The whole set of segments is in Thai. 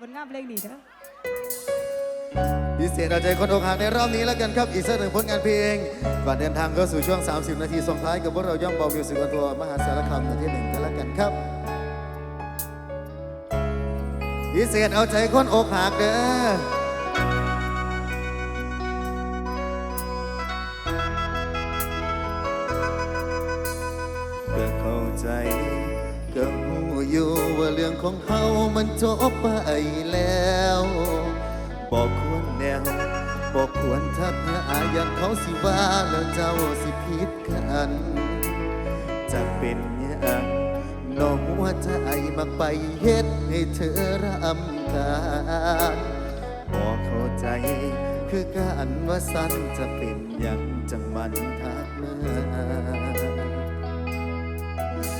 ผลงานเพลงนี้เด้อพิเศษเอาใจคนอกหักในรอบนี้แล้วกันครับอีกสักหนึ่งผลงานเพลงก่อนเดินทางเข้าสู่ช่วง 30 นาทีส่งท้ายกับพวกเราย่อมเบาวิวสิกันทัวร์มหาสารคามประเทศหนึ่งกันแล้วกันครับพิเศษเอาใจคนอกหักเด้อ ของเขามันจบไปแล้วบอกควรแนวบอกควรทักหาอายันเขาสิว่าแล้วเจ้าสิผิดกันจะเป็นอย่างน้องหัวใจมาไปเฮ็ดให้เธอรำคาญบอกเข้าใจคือการว่าสั้นจะเป็นอย่างจังมันทักมา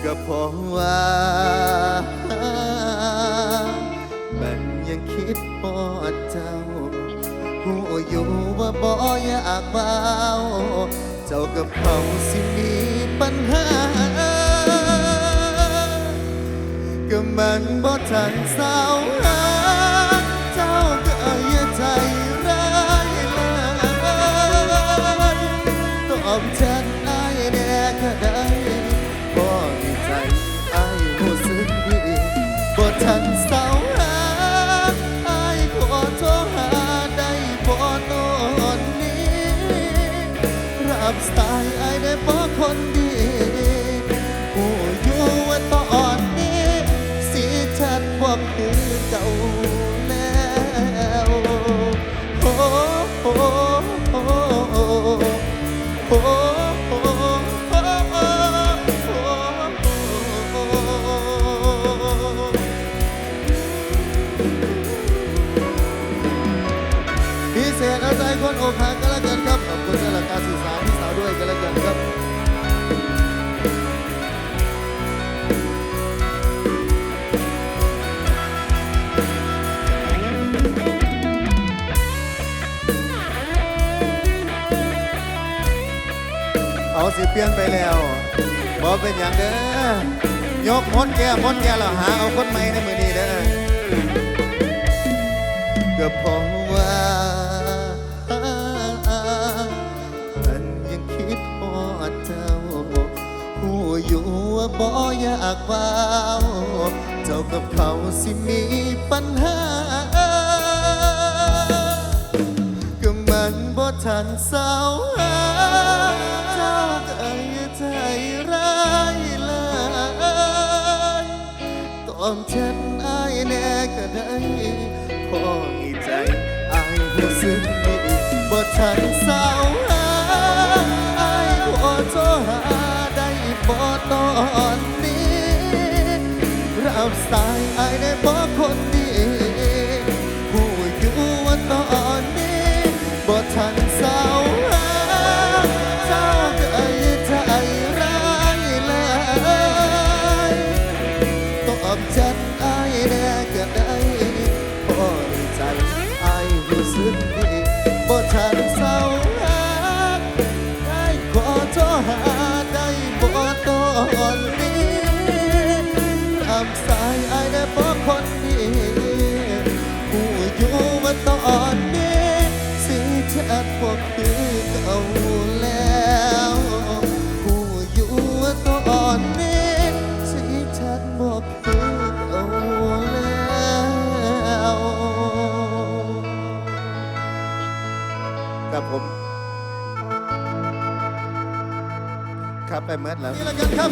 ก็เพราะว่า คิดพอดเจ้าหูอยู่ว่าบ่อยากเบาเจ้ากับเขาสิมีปัญหาก็มันบ่ทันเศร้าหา อย่างเด้อยกมดแก่มดแก่แล้วหาเอาคนใหม่ในมือนี้เด้อก็เพราะว่ามันยังคิดพอเจ้าหูอยู่ว่าบ่อยากเบาเจ้ากับเขาสิมีปัญหาก็มันบ่ทันเศ อบแชทอ้ายแน่ก็ได้พอให้ใจอายรู้สึกดีบ่ทันเศร้าหาอายหัวโทหาได้บ่ตอนนี้รับสายอายได้บ่คนดีผู้อยู่ว่าตอน ไปเมื่อแล้วนี่ละกันครับ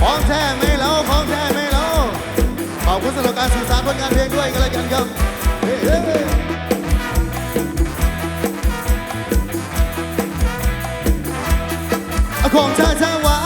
ของแท้ไม่เล่าของแท้ไม่เล่าขอบคุณสำหรับการสื่อสารผลงานเพลงด้วยกันแล้วกันครับของแท้แท้วา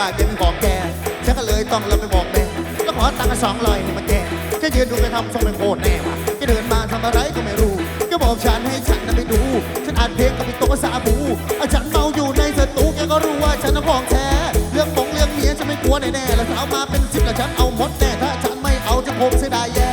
ว่าจะไม่บอกแกฉันก็เลยต้องเราไปบอกแม่แล้วขอตังค์สองร้อยนี่มาแกจะยืนดูไปทำทรงเป็นโคตรแน่ว่ะจะเดินมาทำอะไรก็ไม่รู้ก็บอกฉันให้ฉันนั้นไปดู ฉันอ่านเพลงกับพี่โตสาบูอาฉันเมาอยู่ในสตูแกก็รู้ว่าฉันน่ะของแท้เรื่องมงเรื่องเมียฉันไม่กลัวแน่ๆแล้วสาวมาเป็นสิบแล้วฉันเอาหมดแน่ถ้าฉันไม่เอาจะคงเสียดายแย่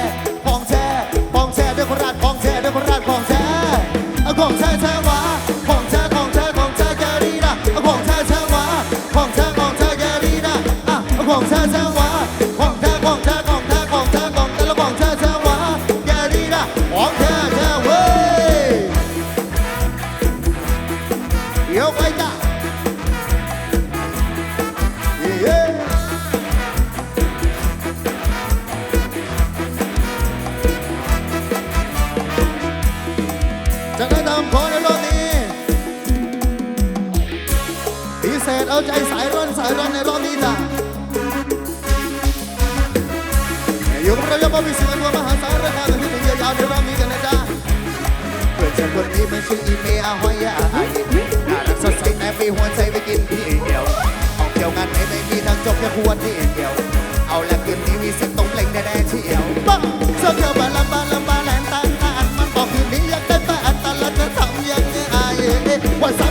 ษตรเอาใจสายร่อนสายร่อนในรอบนี้จ้ะยู่กเราอยะบ่มีสิวันว่ามหาสารคามที่ถึงยาวๆในรอบนี้กันนะจ้ะเพื่อนฉันคนนี้มันชื่ออีเมอาหอยอาไอน่ารักสดใสแต่ไม่หัวใจไปกินพี่เดียวออกเที่ยวงานไหนไม่มีทางจบแค่ควรที่เดียว เอาแล้ะคืนนี้มีสิตรงเล่งแน่ๆเที่ยวบ้าเสื้อเขียวบาลาบาลาบาแลนตาอันมันบอกคืนนี้อยากได้แต่ตันตาละจะทำยังไงวัน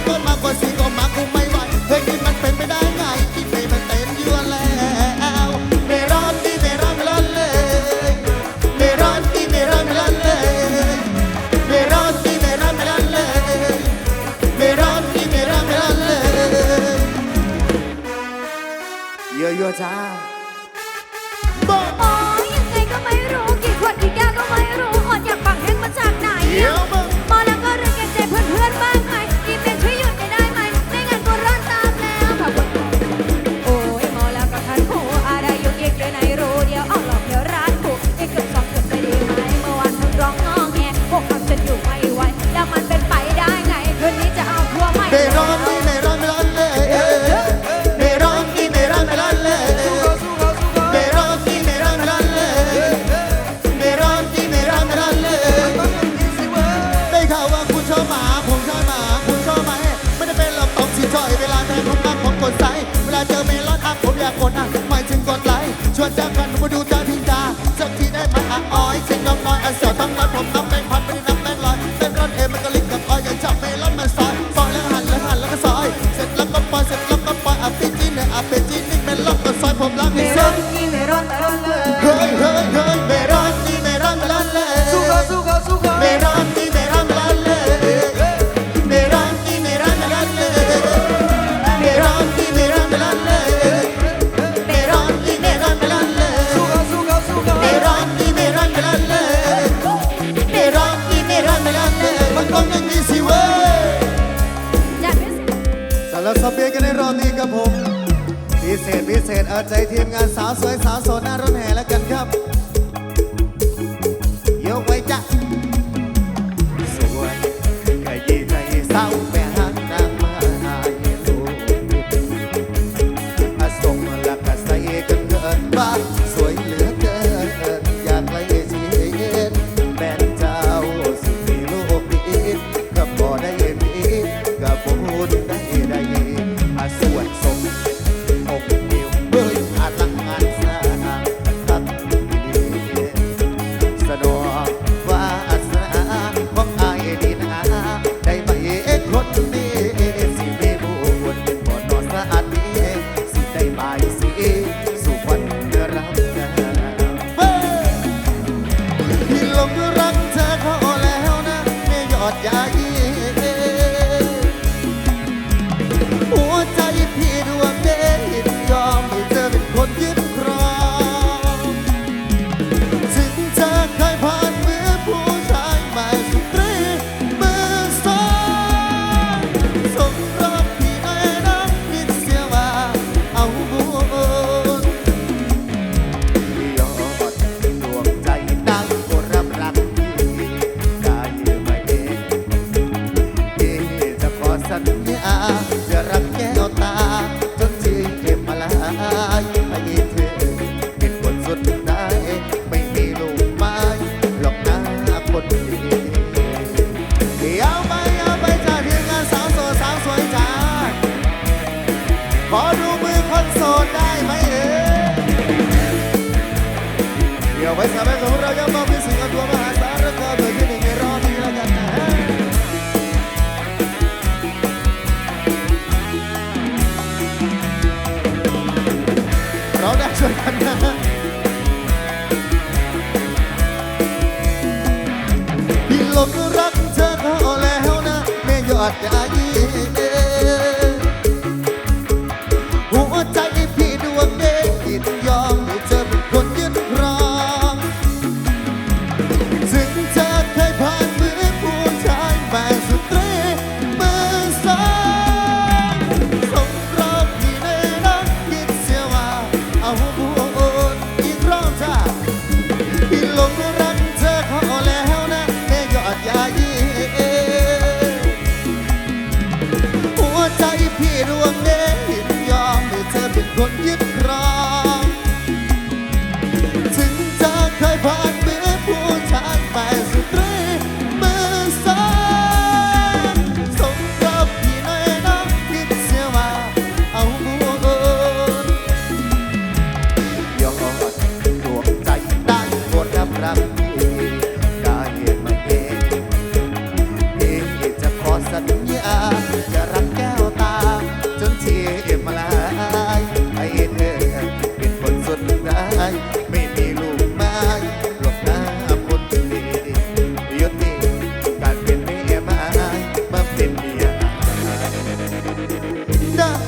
Amen.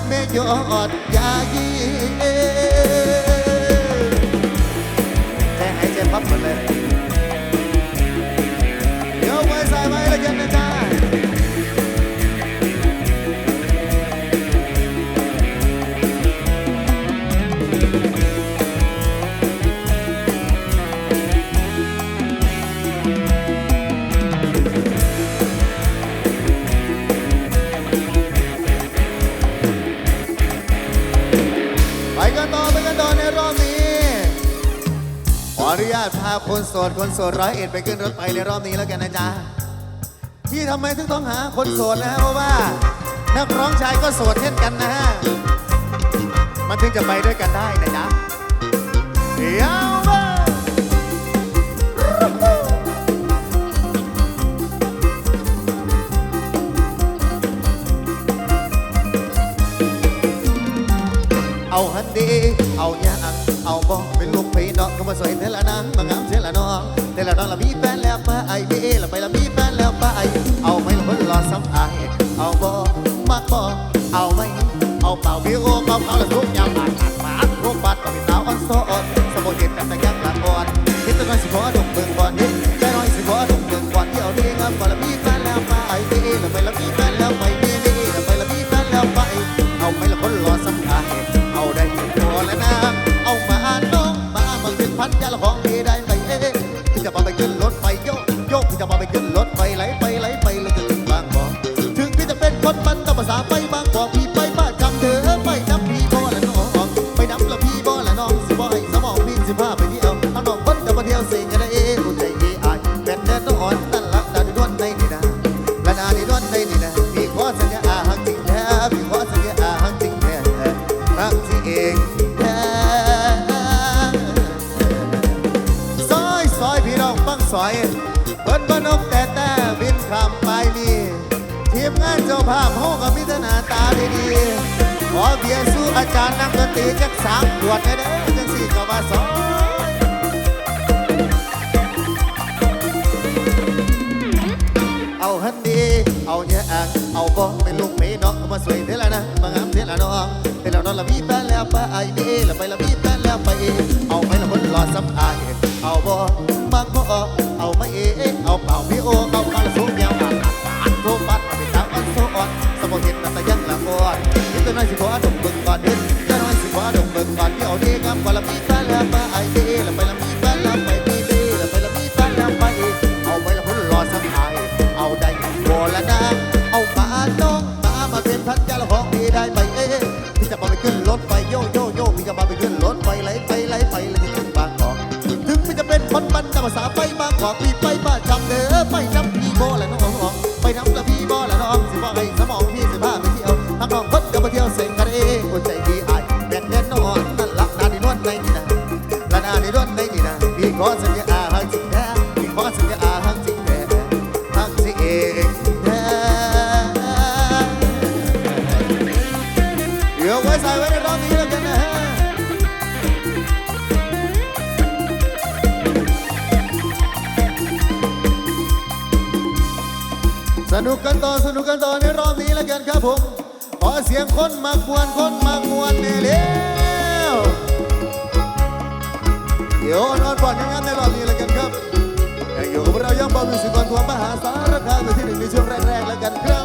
แม่ยอดยายีแค่หายใจปั๊บหมดเลย เดี๋ยวไว้สายไว้แล้วเจอกันจ้า็มี ขออนุญาตพาคนโสดคนโสดร้อยเอ็ดไปขึ้นรถไปในรอบนี้แล้วกันนะจ๊ะพี่ทำไมถึงต้องหาคนโสดนะฮะเพราะว่า นักร้องชายก็โสดเช่นกันนะฮะ มันถึงจะไปด้วยกันได้นะจ๊ะเดี๋ยวเอาฮันดี ก็บ่สวยเธอละนางบ่งามเธอละน้องเธอละน้องเละมีแฟนแล้วไปไอเบเราไปเละมีแฟนแล้วไปเอาไม่เราเพิ่ะรอซ้ำไอเอาบ่มากบ่เอาไม่เอาเปล่าพี่โอเปล่าเอาละทุก ภาพเฮากับพิจารณาตาดีๆขอเบียร์สู้อาจารย์นักดนตรีจักสามขวดให้เด้อจังสี่ก็บว่าสองเอาฮันดีเอาเนื้ยอ่างเอาบ่เป็นลูกเมย์น้องมาสวยเท่านะมางามเท่าน้องเท่านอนละมีแฟนแล้วไปไอเบ้ละไปละมีแฟนแล้วไปเอาไปละคนรอซ้ำอายเอาบ่มาขอเอาไม่เอเอาเปล่าพี่โอ Chỉ có đồng. ดี๋ยวนอนก่อนงานในรอบนี้แล้วกันครับอยู่กับเรายังบอลมิวสิกกรทัวร์มหาสารคามในที่หนึ่งในช่วงแรกๆแล้วกันครับ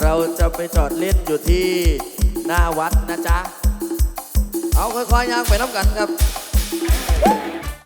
เราจะไปจอดเล่นอยู่ที่หน้าวัดนะจ๊ะ เอาค่อยๆย่างไปน้ำกันครับ